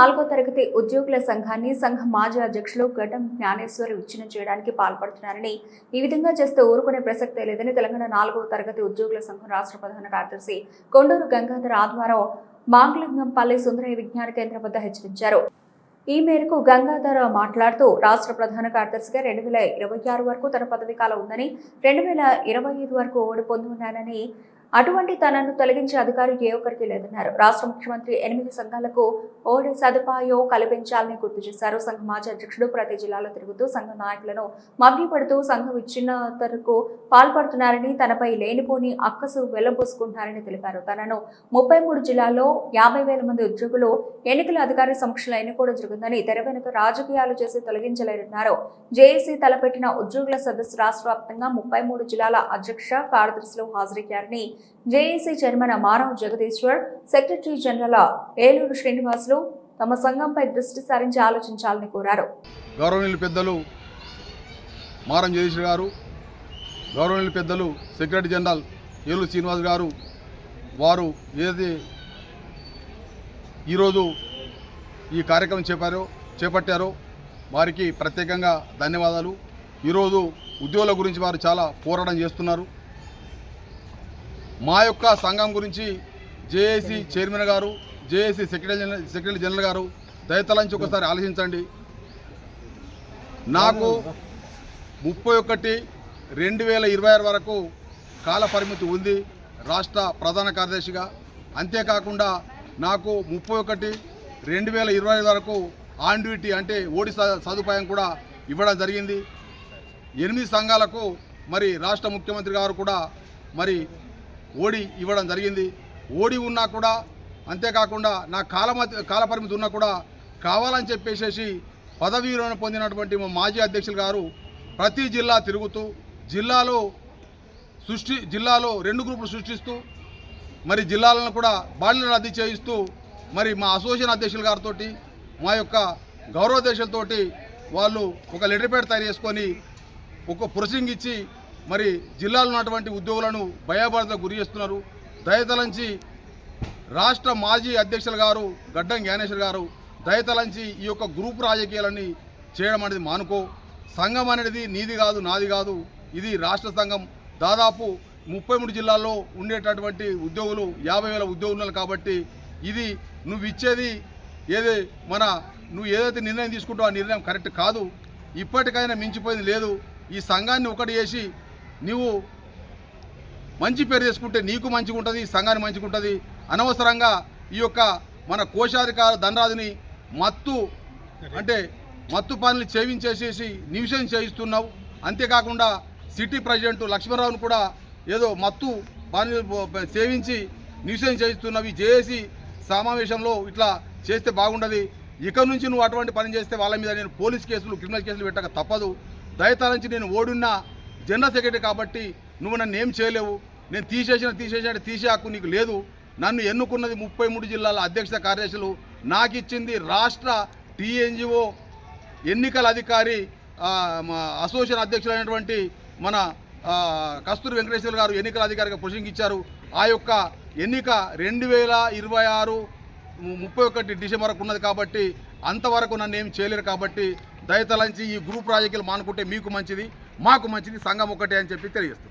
నాలుగో తరగతి ఉద్యోగుల సంఘాన్ని సంఘ మాజీ అధ్యక్షులు ఘటం జ్ఞానేశ్వరి విచ్ఛిన్నం చేయడానికి పాల్పడుతున్నారని ఈ విధంగా చేస్తే ఊరుకునే ప్రసక్తే లేదని తెలంగాణ నాలుగో తరగతి ఉద్యోగుల సంఘం రాష్ట్ర ప్రధాన కార్యదర్శి కొండూరు గంగాధర్ ఆధ్వారం మాంగలింగంపల్లి సుందరయ్య విజ్ఞాన కేంద్రం వద్ద హెచ్చరించారు. ఈ మేరకు గంగాధర్ మాట్లాడుతూ రాష్ట్ర ప్రధాన కార్యదర్శిగా రెండు వేల ఇరవై ఆరు వరకు తన పదవి కాలం ఉందని రెండు వేల ఇరవై ఐదు వరకు ఓడి పొంది అటువంటి తనను తొలగించే అధికారం ఏ ఒక్కరికి లేదన్నారు. రాష్ట్ర ముఖ్యమంత్రి ఎనిమిది సంఘాలకు ఓడి సదుపాయం కల్పించాలని గుర్తు చేశారు. సంఘ మాజీ అధ్యక్షుడు ప్రతి జిల్లాలో తిరుగుతూ సంఘ నాయకులను మభ్యపడుతూ సంఘ విచ్ఛిన్నతకు పాల్పడుతున్నారని తనపై లేనిపోని అక్కసు వెళ్ళబోసుకుంటున్నారని తెలిపారు. తనను ముప్పై మూడు జిల్లాల్లో యాభై వేల మంది ఉద్యోగులు ఎన్నికల అధికారి సమక్షంలో ఎన్నుకోవడం జరుగుతుందని తెర వెనుక రాజకీయాలు చేసి తొలగించలేరన్నారు. జేఏసీ తలపెట్టిన ఉద్యోగుల సదస్సు రాష్ట్ర వ్యాప్తంగా ముప్పై మూడు జిల్లాల అధ్యక్ష కార్యదర్శులు హాజరయ్యారని JAC chairman Manav Jagadishwar secretary general Eluru Srinivasulu తమ సంఘంపై దృష్టి సారించి ఆలోచించాలని కోరారు. గౌరవనీయులు పెద్దలు మారం జగదీశ్వర్ గారు గౌరవనీయులు పెద్దలు సెక్రటరీ జనరల్ ఏలూరు శ్రీనివాస్ గారు వారు ఏదైతే ఈరోజు ఈ కార్యక్రమం చేపారో చేపట్టారో వారికి ప్రత్యేకంగా ధన్యవాదాలు. ఈరోజు ఉద్యోగుల గురించి వారు చాలా పోరాటం చేస్తున్నారు. మా యొక్క సంఘం గురించి జేఏసీ చైర్మన్ గారు JAC secretary general secretary general గారు దయతలంచి ఒకసారి ఆలోచించండి. నాకు ముప్పై ఒకటి రెండు వేల ఇరవై ఆరు వరకు కాల పరిమితి ఉంది రాష్ట్ర ప్రధాన కార్యదర్శిగా. అంతేకాకుండా నాకు ముప్పై ఒకటి రెండు వేల ఇరవై ఐదు వరకు ఆన్ అంటే ఓడి స- సదుపాయం కూడా ఇవ్వడం జరిగింది. ఎనిమిది సంఘాలకు మరి రాష్ట్ర ముఖ్యమంత్రి గారు కూడా మరి ఓడి ఇవ్వడం జరిగింది. ఓడి ఉన్నా కూడా అంతేకాకుండా నా కాల కాలపరిమితి ఉన్నా కూడా కావాలని చెప్పేసేసి పదవీరణ విరమణ పొందినటువంటి మా మాజీ అధ్యక్షులు గారు ప్రతి జిల్లా తిరుగుతూ జిల్లాలో సృష్టి జిల్లాలో రెండు గ్రూపులు సృష్టిస్తూ మరి జిల్లాలను కూడా బాధ్యత రద్దు చేయిస్తూ మరి మా అసోసియేషన్ అధ్యక్షుల గారితో మా యొక్క గౌరవాధ్యక్షులతో వాళ్ళు ఒక లెటర్ పేడ్ తయారు చేసుకొని ఒక ప్రొసీడింగ్ ఇచ్చి మరి జిల్లాలో ఉన్నటువంటి ఉద్యోగులను భయాబాధలకు గురి చేస్తున్నారు. దయతలంచి రాష్ట్ర మాజీ అధ్యక్షులు గారు గడ్డం జ్ఞానేశ్వర్ గారు దయతలంచి ఈ యొక్క గ్రూప్ రాజకీయాలని చేయడం అనేది మానుకో. సంఘం అనేది నీది కాదు నాది కాదు. ఇది రాష్ట్ర సంఘం. దాదాపు ముప్పై మూడు జిల్లాల్లో ఉండేటటువంటి ఉద్యోగులు యాభై వేల ఉద్యోగులు కాబట్టి ఇది నువ్వు ఇచ్చేది ఏది మన నువ్వు ఏదైతే నిర్ణయం తీసుకుంటావు ఆ నిర్ణయం కరెక్ట్ కాదు. ఇప్పటికైనా మించిపోయింది లేదు. ఈ సంఘాన్ని ఒకటి చేసి నువ్వు మంచి పేరు చేసుకుంటే నీకు మంచిగా ఉంటుంది సంఘానికి మంచిగా ఉంటుంది అనవసరంగా ఈ యొక్క మన కోశాధికార ధనరాజుని మత్తు అంటే మత్తు పనులు చేయించేసేసి నిమిషం చేయిస్తున్నావు. అంతేకాకుండా సిటీ ప్రెసిడెంట్ లక్ష్మణరావును కూడా ఏదో మత్తు పనులు సేవించి నిమిషం చేయిస్తున్నవి. చేసి సమావేశంలో ఇట్లా చేస్తే బాగుండదు. ఇక నుంచి నువ్వు అటువంటి పని చేస్తే వాళ్ళ మీద నేను పోలీస్ కేసులు క్రిమినల్ కేసులు పెట్టక తప్పదు. దయతలంచి నేను ఓడున్నా జనరల్ సెక్రటరీ కాబట్టి నువ్వు నన్ను ఏం చేయలేవు. నేను తీసేసిన తీసేసిన తీసే హక్కు నీకు లేదు. నన్ను ఎన్నుకున్నది ముప్పై మూడు జిల్లాల అధ్యక్ష కార్యదర్శులు. నాకు ఇచ్చింది రాష్ట్ర టీఎన్జిఓ ఎన్నికల అధికారి అసోసియేషన్ మా అసోసియేషన్ అధ్యక్షులైనటువంటి మన కస్తూరి వెంకటేశ్వర గారు ఎన్నికల అధికారిగా ప్రసంగించారు ఇచ్చారు. ఆ యొక్క ఎన్నిక రెండు వేల ఇరవై ఆరు ముప్పై ఒకటి డిసెంబర్ వరకు ఉన్నది కాబట్టి అంతవరకు నన్ను ఏం చేయలేరు కాబట్టి దయతలంచి ఈ గ్రూప్ రాజకీయాలు మానుకుంటే మీకు మంచిది. మాకు మంచిది సంఘం ఒకటే అని చెప్పి తెలియజేస్తుంది